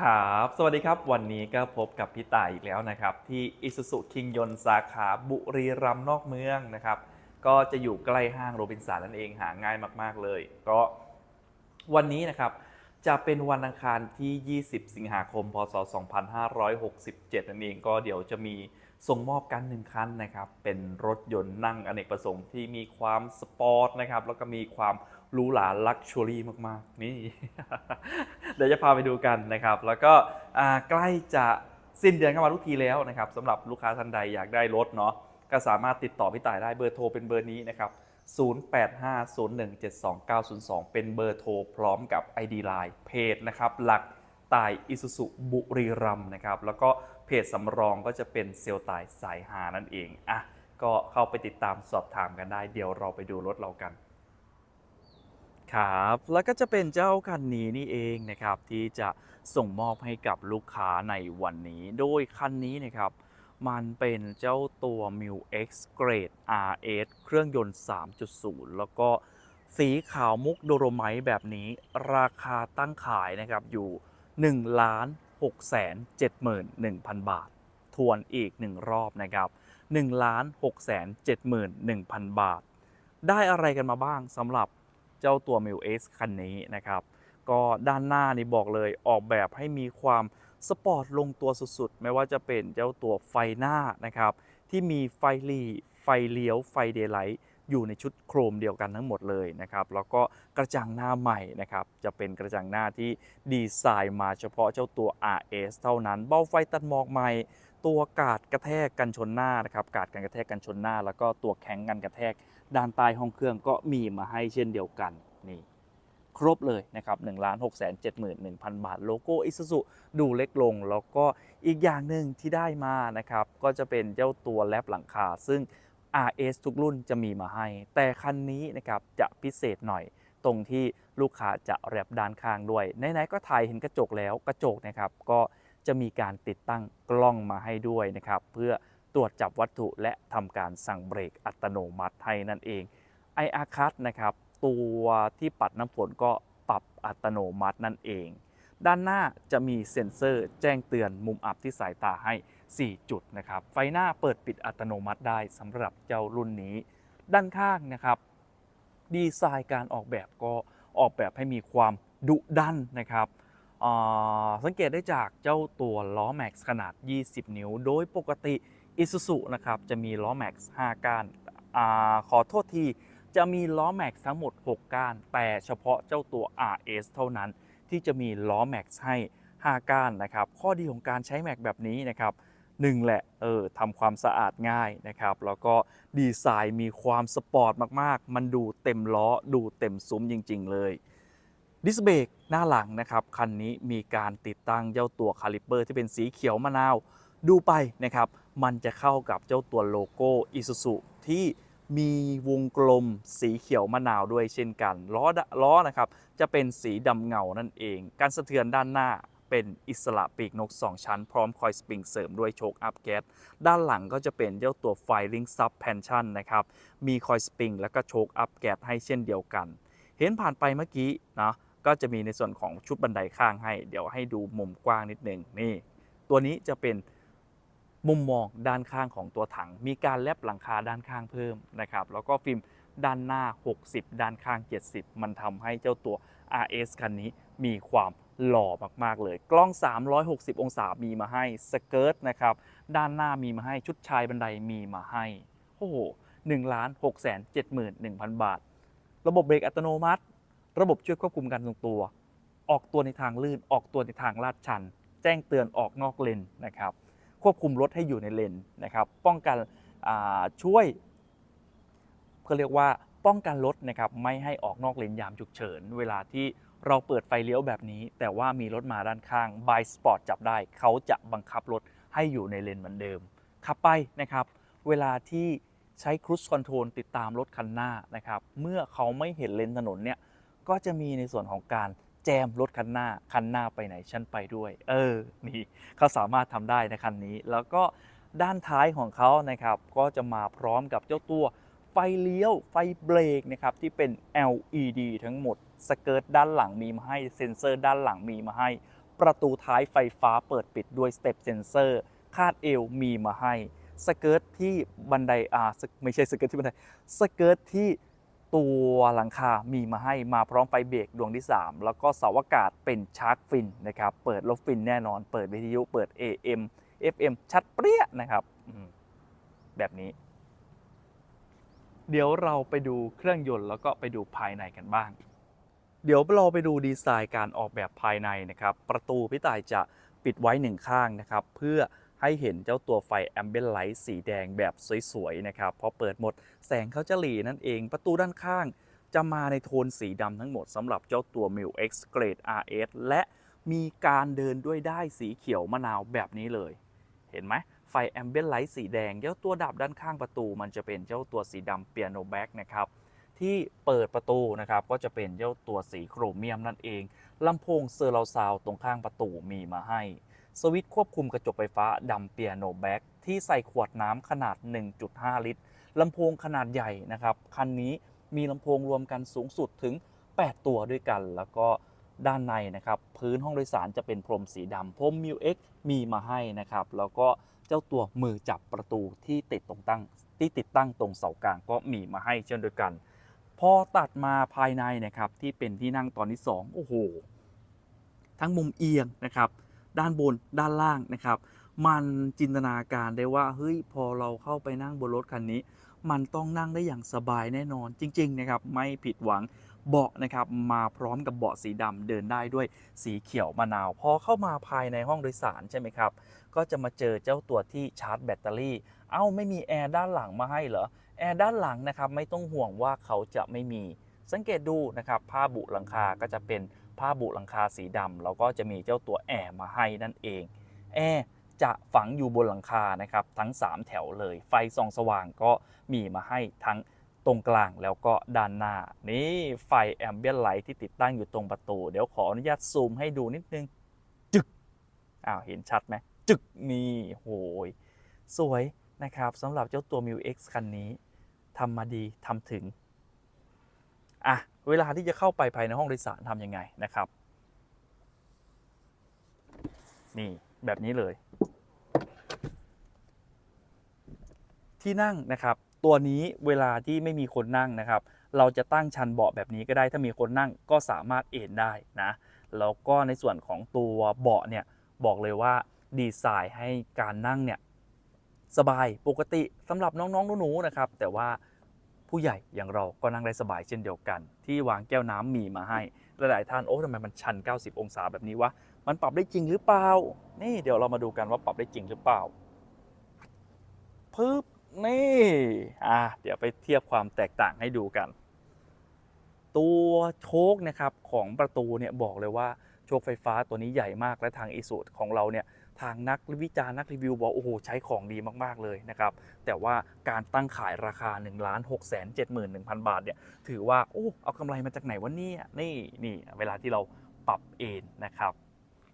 ครับ สวัสดีครับ วันนี้ก็พบกับพี่ต่ายอีกแล้วนะครับ ที่อิสุสุคิงยนสาขาบุรีรัมย์นอกเมืองนะครับ ก็จะอยู่ใกล้ห้างโรบินสันนั่นเองหาง่ายมาก ๆ เลย ก็วันนี้นะครับ จะเป็นวันอังคารที่ 20 สิงหาคม พศ 2567 นั่นเอง ก็เดี๋ยวจะมี ส่งมอบกันหนึ่งคันนะครับ เป็นรถยนต์นั่งอเนกประสงค์ที่มีความสปอร์ตนะครับ แล้วก็มีความหรูหราลักชัวรี่มาก ๆ นี่ เดี๋ยวจะพาไปดูกันนะครับ แล้วก็ใกล้จะสิ้นเดือนเข้ามาทุกทีแล้วนะครับสำหรับลูกค้าท่านใดอยากได้รถเนาะก็สามารถติดต่อพี่ต่ายได้เบอร์โทรเป็นเบอร์นี้นะครับ 0850172902 เป็นเบอร์โทรพร้อมกับ ID Line เพจนะครับหลัก ตายอิสุสุบุรีรัมนะครับ แล้วก็เพจสำรองก็จะเป็นเซลตายสายหานั่นเองอะก็เข้าไปติดตามสอบถามกันได้ เดี๋ยวเราไปดูรถเรากัน ครับ แล้วก็จะเป็นเจ้าคันนี้นี่เองนะครับ ที่จะส่งมอบให้กับลูกค้าในวันนี้ โดยคันนี้นะครับ มันเป็นเจ้าตัว m u X Grade RS เครื่องยนต์ 3.0 แล้วก็สีขาวมุกโดโรไมต์แบบนี้ ราคาตั้งขายนะครับอยู่ 1ล้าน6แสน71,000 บาท ทวนอีก 1 รอบนะครับ1ล้าน6แสน71,000 บาท ได้อะไรกันมาบ้างสำหรับเจ้าตัว m i l X คันนี้นะครับ ก็ด้านหน้านี่บอกเลยออกแบบให้มีความสปอร์ตลงตัวสุดๆ ไม่ว่าจะเป็นเจ้าตัวไฟหน้านะครับ ที่มีไฟหลีไฟเลี้ยวไฟเดย์ไลท์ อยู่ในชุดโครมเดียวกันทั้งหมดเลยนะครับ แล้วก็กระจังหน้าใหม่นะครับ จะเป็นกระจังหน้าที่ดีไซน์มาเฉพาะเจ้าตัว RS เท่านั้น เบ้าไฟตัดหมอกใหม่ตัวกาดกระแทกกันชนหน้านะครับ กาดกันกระแทกกันชนหน้า แล้วก็ตัวแข็งกันกระแทก ด้านใต้ห้องเครื่องก็มีมาให้เช่นเดียวกันนี่ครบเลยนะครับ1 6 7 1 0 0 0 บาท โลโก้อิ u z u ดูเล็กลง แล้วก็อีกอย่างหนึ่งที่ได้มานะครับ ก็จะเป็นเจ้าตัวแลบหลังคา ซึ่ง RS ทุกรุ่นจะมีมาให้ แต่คันนี้นะครับจะพิเศษหน่อย ตรงที่ลูกค้าจะแรปด้านข้างด้วยไหนๆก็ถ่ายเห็นกระจกแล้วกระจกนะครับก็จะมีการติดตั้งกล้องมาให้ด้วยนะครับ เพื่อตรวจจับวัตถุและทำการสั่งเบรกอัตโนมัติให้นั่นเอง IR Cut นะครับตัวที่ปัดน้ำฝนก็ปรับอัตโนมัตินั่นเอง ด้านหน้าจะมีเซ็นเซอร์แจ้งเตือนมุมอับที่สายตาให้ 4 จุดนะครับ ไฟหน้าเปิดปิดอัตโนมัติได้สำหรับเจ้ารุ่นนี้ ด้านข้างนะครับ ดีไซน์การออกแบบก็ออกแบบให้มีความดุดันนะครับสังเกตได้จากเจ้าตัวล้อแม็กซ์ขนาด 20 นิ้ว โดยปกติ Isuzu นะครับจะมีล้อแม็กซ์5ก้านอขอโทษที จะมีล้อแม็กซ์ทั้งหมด 6 ก้าน แต่เฉพาะเจ้าตัว RS เท่านั้นที่จะมีล้อแม็กซ์ให้ 5 ก้านนะครับ ข้อดีของการใช้แม็กแบบนี้นะครับ หนึ่งแหละเออทำความสะอาดง่ายนะครับ แล้วก็ดีไซน์มีความสปอร์ตมากๆ มันดูเต็มล้อดูเต็มซุ้มจริง ๆ เลยดิสเบรกหน้าหลังนะครับ คันนี้มีการติดตั้งเจ้าตัวคาลิปเปอร์ที่เป็นสีเขียวมะนาว ดูไปนะครับ มันจะเข้ากับเจ้าตัวโลโก้ Isuzu ที่มีวงกลมสีเขียวมะนาวด้วยเช่นกัน ล้อล้อนะครับ จะเป็นสีดำเงานั่นเอง การสะเทือนด้านหน้า เป็นอิสระปีกนก 2 ชั้น พร้อมคอยสปริงเสริมด้วยโชคอัพแก๊สด้านหลังก็จะเป็นเจ้าตัวไฟลิงซับแพนชั่นนะครับ มีคอยสปริงแล้วก็โชคอัพแก๊สให้เช่นเดียวกัน เห็นผ่านไปเมื่อกี้นะก็จะมีในส่วนของชุดบันไดข้างให้ เดี๋ยวให้ดูมุมกว้างนิดนึงนี่ ตัวนี้จะเป็นมุมมองด้านข้างของตัวถัง มีการแลบหลังคาด้านข้างเพิ่มนะครับ แล้วก็ฟิล์มด้านหน้า 60 ด้านข้าง 70 มันทำให้เจ้าตัว RS คันนี้มีความ หล่อมากๆเลย กล้อง 360 องศามีมาให้สเกิร์ตนะครับด้านหน้ามีมาให้ชุดชายบันไดมีมาให้โอ้โห1ล้าน6แสน71,000บาท ระบบเบรกอัตโนมัติ ระบบช่วยควบคุมการทรงตัว ออกตัวในทางลื่นออกตัวในทางลาดชัน แจ้งเตือนออกนอกเลนนะครับควบคุมรถให้อยู่ในเลนนะครับป้องกันช่วยเขาเรียกว่าป้องกันรถนะครับไม่ให้ออกนอกเลนยามฉุกเฉิน เวลาที่ เราเปิดไฟเลี้ยวแบบนี้ แต่ว่ามีรถมาด้านข้างบายสปอร์ตจับได้ เขาจะบังคับรถให้อยู่ในเลนเหมือนเดิม ขับไปนะครับ เวลาที่ใช้ครู e คอนโทรลติดตามรถคันหน้านะครับ เมื่อเขาไม่เห็นเลนถนนเนี่ยก็จะมีในส่วนของการแจมรถคันหน้าคันหน้าไปไหนฉันไปด้วย เออนี่เขาสามารถทำได้ในคันนี้ แล้วก็ด้านท้ายของเขานะครับก็จะมาพร้อมกับเจ้าตัวไฟเลี้ยวไฟเบรกนะครับที่เป็น LED ทั้งหมด สเกิร์ตด้านหลังมีมาให้เซ็นเซอร์ด้านหลังมีมาให้ ประตูท้ายไฟฟ้าเปิดปิดด้วยสเต็ปเซนเซอร์คาดเอวมีมาให้สเกิร์ตที่บันไดอ่าไม่ใช่สเกิร์ตที่บันไดสเกิร์ตที่ตัวหลังคามีมาให้มาพร้อมไฟเบรกดวงที่ 3 แล้วก็เสาอากาศเป็นชาร์กฟินนะครับ เปิดลบฟินแน่นอน เปิดวิทยุเปิด AM FM ชัดเปรี้ยนะครับแบบนี้ เดี๋ยวเราไปดูเครื่องยนต์แล้วก็ไปดูภายในกันบ้าง เดี๋ยวเราไปดูดีไซน์การออกแบบภายในนะครับ ประตูพี่ต่ายจะปิดไว้หนึ่งข้างนะครับ เพื่อให้เห็นเจ้าตัวไฟแอมเบ l ไลท์สีแดงแบบสวยๆนะครับ พอเปิดหมดแสงเขาจะหลีนั่นเอง ประตูด้านข้างจะมาในโทนสีดำทั้งหมดสำหรับเจ้าตัว m i l X Grade RS และมีการเดินด้วยได้สีเขียวมะนาวแบบนี้เลย เห็นไหมไฟแอมเบ l ไลท์สีแดง เจ้าตัวดับด้านข้างประตู มันจะเป็นเจ้าตัวสีดำเปียโนแบ็กนะครับ ที่เปิดประตูนะครับก็จะเป็นเจ้าตัวสีโครเมียมนั่นเองลำโพงเซอร์ราซาวตรงข้างประตูมีมาให้ สวิตช์ควบคุมกระจกไฟฟ้าดำเปียโนแบ็กที่ใส่ขวดน้ำขนาด 1.5 ลิตรลำโพงขนาดใหญ่นะครับคันนี้มีลำโพงรวมกันสูงสุดถึง 8 ตัวด้วยกัน แล้วก็ด้านในนะครับพื้นห้องโดยสารจะเป็นพรมสีดำพรมมิวเอ็กมีมาให้นะครับแล้วก็เจ้าตัวมือจับประตูที่ติดตรงตั้งที่ติดตั้งตรงเสากลางก็มีมาให้เช่นเดียวกัน พอตัดมาภายในนะครับที่เป็นที่นั่งตอนที่ 2 โอ้โห ทั้งมุมเอียงนะครับ ด้านบนด้านล่างนะครับ มันจินตนาการได้ว่าเฮ้ยพอเราเข้าไปนั่งบนรถคันนี้ มันต้องนั่งได้อย่างสบายแน่นอนจริง ๆ นะครับ ไม่ผิดหวังเบาะนะครับมาพร้อมกับเบาะสีดำเดินได้ด้วยสีเขียวมะนาว พอเข้ามาภายในห้องโดยสารใช่ไหมครับ ก็จะมาเจอเจ้าตัวที่ชาร์จแบตเตอรี่ เอ้าไม่มีแอร์ด้านหลังมาให้เหรอ แอร์ด้านหลังนะครับไม่ต้องห่วงว่าเขาจะไม่มี สังเกตดูนะครับผ้าบุหลังคาก็จะเป็นผ้าบุหลังคาสีดำแล้วก็จะมีเจ้าตัวแอร์มาให้นั่นเองแอร์จะฝังอยู่บนหลังคานะครับทั้ง 3 แถวเลย ไฟส่องสว่างก็มีมาให้ทั้งตรงกลางแล้วก็ด้านหน้า นี่ไฟแอมเบียนไลท์ที่ติดตั้งอยู่ตรงประตู เดี๋ยวขออนุญาตซูมให้ดูนิดนึง จึกอ้าวเห็นชัดไหมจึกนี่โหย สวยนะครับสำหรับเจ้าตัว m ิ w X คันนี้ ทำมาดีทำถึงอะเวลาที่จะเข้าไปภายในห้องโดยสารทำยังไงนะครับ นี่แบบนี้เลย ที่นั่งนะครับ ตัวนี้เวลาที่ไม่มีคนนั่งนะครับ เราจะตั้งชันเบาะแบบนี้ก็ได้ถ้ามีคนนั่งก็สามารถเอนได้นะแล้วก็ในส่วนของตัวเบาะเนี่ยบอกเลยว่าดีไซน์ให้การนั่งเนี่ย สบายปกติสำหรับน้องๆหนูๆนะครับ แต่ว่าผู้ใหญ่อย่างเราก็นั่งได้สบายเช่นเดียวกัน ที่วางแก้วน้ำมีมาให้หลายๆท่านโอ้ทำไมมันชัน 90 องศาแบบนี้วะมันปรับได้จริงหรือเปล่า นี่เดี๋ยวเรามาดูกันว่าปรับได้จริงหรือเปล่าปึ๊บนี่อะเดี๋ยวไปเทียบความแตกต่างให้ดูกัน ตัวโชคนะครับของประตูเนี่ยบอกเลยว่าโชคไฟฟ้าตัวนี้ใหญ่มากและทางอีสูของเราเนี่ย ทางนักวิจารณ์นักรีวิวบอกโอ้โหใช้ของดีมากๆเลยนะครับ แต่ว่าการตั้งขายราคา1 6 7 1 0 0 0 บาทเนี่ยถือว่าโอ้เอากำไรมาจากไหนวะเนี่ยนี่นี่เวลาที่เราปรับเองนะครับ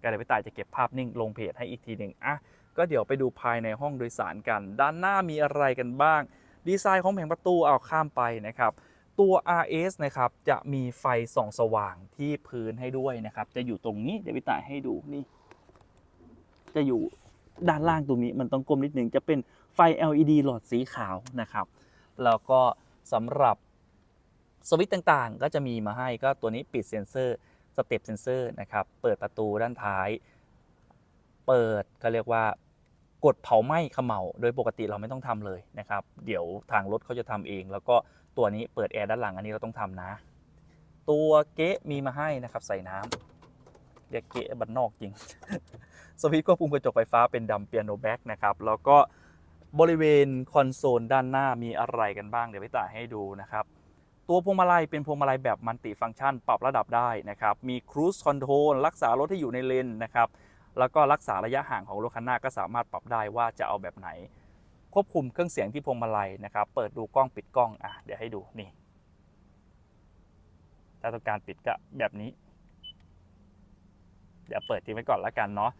ก็เดี๋ยวพี่ตายจะเก็บภาพนิ่งลงเพจให้อีกทีหนึ่งอะก็เดี๋ยวไปดูภายในห้องโดยสารกัน ด้านหน้ามีอะไรกันบ้าง ดีไซน์ของแผงประตูเอาข้ามไปนะครับตัว RS นะครับจะมีไฟส่องสว่างที่พื้นให้ด้วยนะครับ จะอยู่ตรงนี้เดี๋ยวพี่ตายให้ดูนี่ จะอยู่ด้านล่างตรงนี้มันต้องกลมนิดนึงจะเป็นไฟ LED หลอดสีขาวนะครับ แล้วก็สำหรับสวิตต่างๆ ก็จะมีมาให้ก็ตัวนี้ปิดเซ็นเซอร์สเต็ปเซ็นเซอร์นะครับ เปิดประตูด้านท้าย เปิดก็เรียกว่ากดเผาไหม้เขมเหลาโดยปกติเราไม่ต้องทำเลยนะครับ เดี๋ยวทางรถเขาจะทำเอง แล้วก็ตัวนี้เปิดแอร์ด้านหลังอันนี้เราต้องทำนะ ตัวเก๊ะมีมาให้นะครับใส่น้ำเรียกเก๊ะบันนอกจริง สวิตช์ควบคุมกระจกไฟฟ้าเป็นดัมเปียโนแบ็กนะครับแล้วก็บริเวณคอนโซลด้านหน้ามีอะไรกันบ้างเดี๋ยวพี่ตาให้ดูนะครับตัวพวงมาลัยเป็นพวงมาลัยแบบมัลติฟังก์ชัน ปรับระดับได้นะครับมีครูซคอนโทรลรักษารถให้อยู่ในเลนนะครับแล้วก็รักษาระยะห่างของรถคันหน้าก็สามารถปรับได้ว่าจะเอาแบบไหน ควบคุมเครื่องเสียงที่พวงมาลัยนะครับเปิดดูกล้องปิดกล้องอะเดี๋ยวให้ดูนี่ถ้าต้องการปิดก็แบบนี้ เดี๋ยวเปิดทิ้งไว้ก่อนแล้วกันเนาะ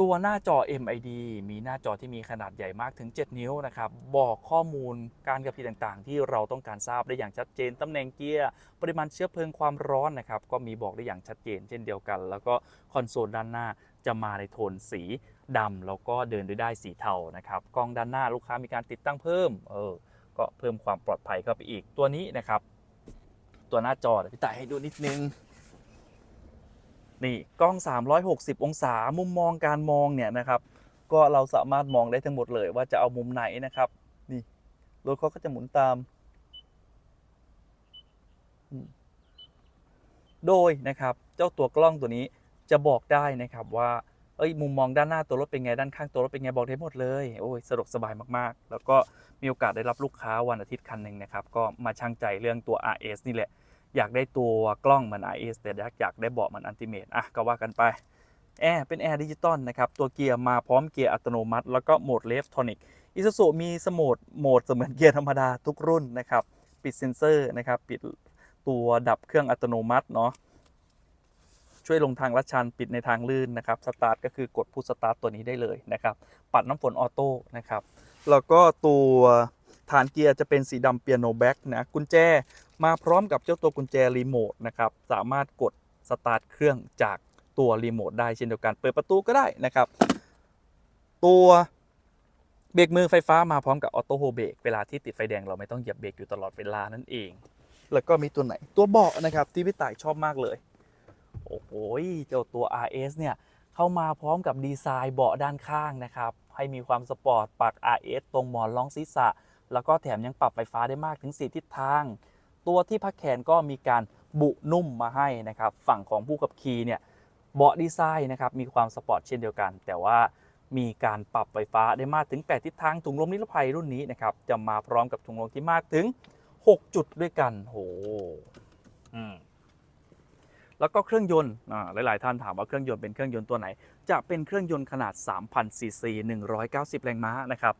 ตัวหน้าจอ MID มีหน้าจอที่มีขนาดใหญ่มากถึง 7 นิ้วนะครับ บอกข้อมูลการขับขี่ต่างๆ ที่เราต้องการทราบได้อย่างชัดเจน ตำแหน่งเกียร์ ปริมาณเชื้อเพลิงความร้อนนะครับ ก็มีบอกได้อย่างชัดเจนเช่นเดียวกัน แล้วก็คอนโซลด้านหน้าจะมาในโทนสีดำแล้วก็เดินด้วยได้สีเทานะครับ กล้องด้านหน้าลูกค้ามีการติดตั้งเพิ่ม เออ ก็เพิ่มความปลอดภัยเข้าไปอีก ตัวนี้นะครับ ตัวหน้าจอเดี๋ยวพี่ต่ายให้ดูนิดนึง นี่กล้อง 360 องศามุมมองการมองเนี่ยนะครับก็เราสามารถมองได้ทั้งหมดเลยว่าจะเอามุมไหนนะครับ นี่รถเขาก็จะหมุนตาม โดยนะครับ เจ้าตัวกล้องตัวนี้จะบอกได้นะครับว่าเอ้ยมุมมองด้านหน้าตัวรถเป็นไงด้านข้างตัวรถเป็นไงบอกได้หมดเลยโอ้ยสะดวกสบายมากๆ แล้วก็มีโอกาสได้รับลูกค้าวันอาทิตย์คันหนึ่งนะครับ ก็มาช่างใจเรื่องตัว RS นี่แหละ อยากได้ตัวกล้องเหมือน RS แต่อยากอยากได้เบาะเหมือนอันติเมตอะก็ว่ากันไปแอร์เป็นแอร์ดิจิตอลนะครับ ตัวเกียร์มาพร้อมเกียร์อัตโนมัติ แล้วก็โหมดเลฟทอนิกอิซูซูมีสโหมดโหมดเสมือนเกียร์ธรรมดาทุกรุ่นนะครับ ปิดเซ็นเซอร์นะครับ ปิดตัวดับเครื่องอัตโนมัติเนาะช่วยลงทางลัดชันปิดในทางลื่นนะครับสตาร์ทก็คือกดพุชสตาร์ทตัวนี้ได้เลยนะครับ ปัดน้ำฝนออโต้นะครับ แล้วก็ตัวฐานเกียร์จะเป็นสีดำเปียโนแบ็กนะกุญแจ มาพร้อมกับเจ้าตัวกุญแจรีโมทนะครับสามารถกดสตาร์ทเครื่องจากตัวรีโมทได้เช่นเดียวกันเปิดประตูก็ได้นะครับ ตัวเบรกมือไฟฟ้ามาพร้อมกับออโต้โฮเบรกเวลาที่ติดไฟแดงเราไม่ต้องเหยียบเบรกอยู่ตลอดเวลานั่นเอง แล้วก็มีตัวไหนตัวเบาะนะครับที่พี่ต่ายชอบมากเลย โอ้โหเจ้าตัว RS เนี่ยเข้ามาพร้อมกับดีไซน์เบาะด้านข้างนะครับ ให้มีความสปอร์ตปัก RS ตรงหมอนรองศีรษะ แล้วก็แถมยังปรับไฟฟ้าได้มากถึง 4 ทิศทาง ตัวที่พักแขนก็มีการบุนุ่มมาให้นะครับ ฝั่งของผู้ขับขี่เนี่ยเบาะดีไซน์นะครับมีความสปอร์ตเช่นเดียวกัน แต่ว่ามีการปรับไฟฟ้าได้มากถึง 8 ทิศทางถุงลมนิรภัยรุ่นนี้นะครับจะมาพร้อมกับถุงลมที่มากถึง 6 จุดด้วยกันโหอืมแล้วก็เครื่องยนต์อ่าหลาย ๆ ท่านถามว่าเครื่องยนต์เป็นเครื่องยนต์ตัวไหน จะเป็นเครื่องยนต์ขนาด 3,000ซีซี190 แรงม้านะครับ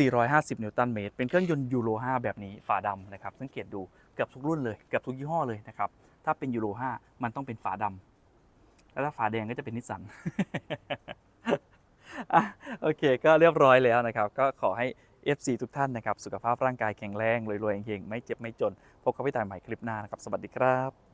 450 นิวตันเมตร เป็นเครื่องยนต์ยูโร 5 แบบนี้ฝาดำนะครับ สังเกตดูเกือบทุกรุ่นเลยเกือบทุกยี่ห้อเลยนะครับ ถ้าเป็นยูโร 5 มันต้องเป็นฝาดำ แล้วถ้าฝาแดงก็จะเป็นนิสสันโอเค ก็เรียบร้อยแล้วนะครับ ก็ขอให้ FC ทุกท่านนะครับ สุขภาพร่างกายแข็งแรงรวยๆเฮงๆไม่เจ็บไม่จน พบกับพี่ต่ายใหม่คลิปหน้านะครับ สวัสดีครับ